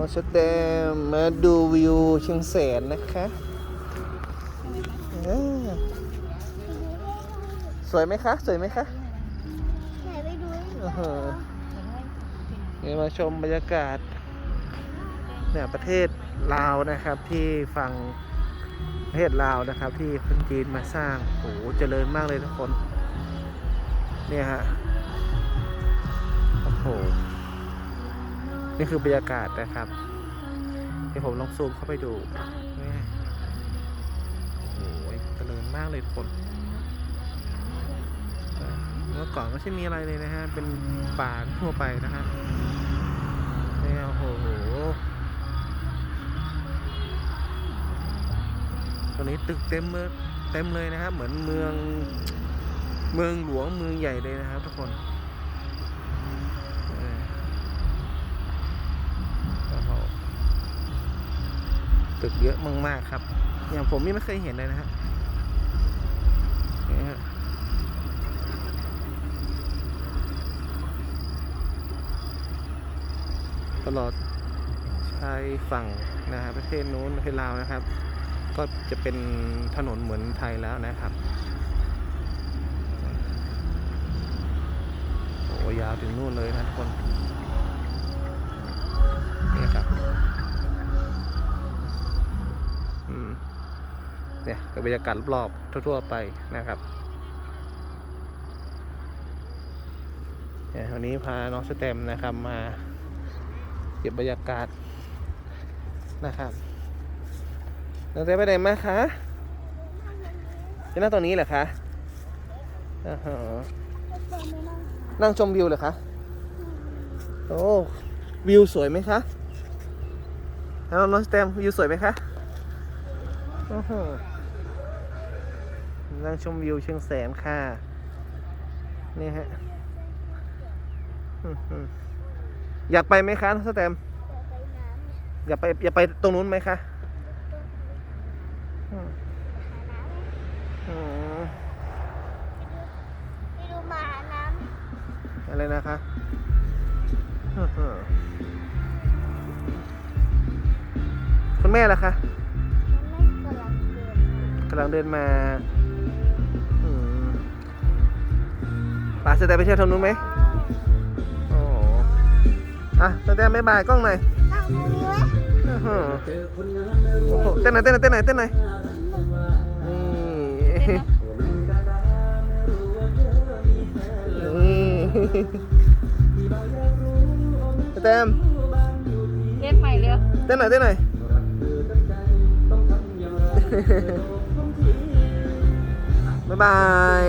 น้องชดแดมมาดูวิวเชียงแสนนะคะอ่าสวยไหมคะ สวยไหมคะไหนไปดูดิอื้อหือนี่มาชมบรรยากาศเนี่ยประเทศลาวนะครับที่ฝั่งประเทศลาวนะครับ ที่คนจีนมาสร้างโอ้โหเจริญมากเลยทุกคน เนี่ยฮะ โอ้โห นี่คือบรรยากาศนะครับเดี๋ยวผมลองซูมเข้าไปดูโอ้โหเจริญมากเลยทุกคนเมื่อก่อนก็ไม่ใช่มีอะไรเลยนะฮะ เป็นป่าทั่วไปนะฮะเนี่ยโอ้โหตอนนี้ตึกเต็มเลยเต็มเลยนะครับ เหมือนเมืองเมืองหลวงเมืองใหญ่เลยนะครับทุกคนเออโอ้โห ตึกเยอะมากๆครับ อย่างผมนี่ไม่เคยเห็นเลยนะฮะนี่ฮะตลอดชายฝั่งนะฮะประเทศนู้นประเทศลาวนะครับ ก็จะเป็นถนนเหมือนไทยแล้วนะครับโอ้ยาวถึงนู่นเลยนะทุกคนนี่ครับ เนี่ยกับบรรยากาศรอบๆทั่ว ๆ ไปนะครับเนี่ยวันนี้พาน้องสเต็มนะครับมาเก็บบรรยากาศนะครับน้องสเต็มไปไหนมาคะจะนั่งตรงนี้เหรอคะอ่านั่งชมวิวเหรอคะโอ้วิวสวยไหมคะแล้วน้องสเต็มวิวสวยไหมคะโอ้โห นั่งชมวิวเชียงแสนค่ะ นี่ฮะอื้อหืออยากไปไหมคะน้องสเต็มเปิดไปน้ำอยากไปอยากไปตรงนู้นไหมคะอืมหาน้ำอืมไปดูหมาน้อะไรนะคะอื้อหือคุณแม่ล่ะคะำมันไม่กำลังเดินมากำลังเดินมา ป่าสแตมไปเที่ยวทางนู้นไหมโอ้โหอะสแตมบ๊ายบายกล้องหน่อยนั่งตรงนี้ไหมอื้อหือโอ้โหเต้นหน่อยเต้นหน่อยเต้นหน่อยเต้นหน่อยนี่นี่สแตมเล่นใหม่เร็วเต้นหน่อยเต้นหน่อย บ๊ายบาย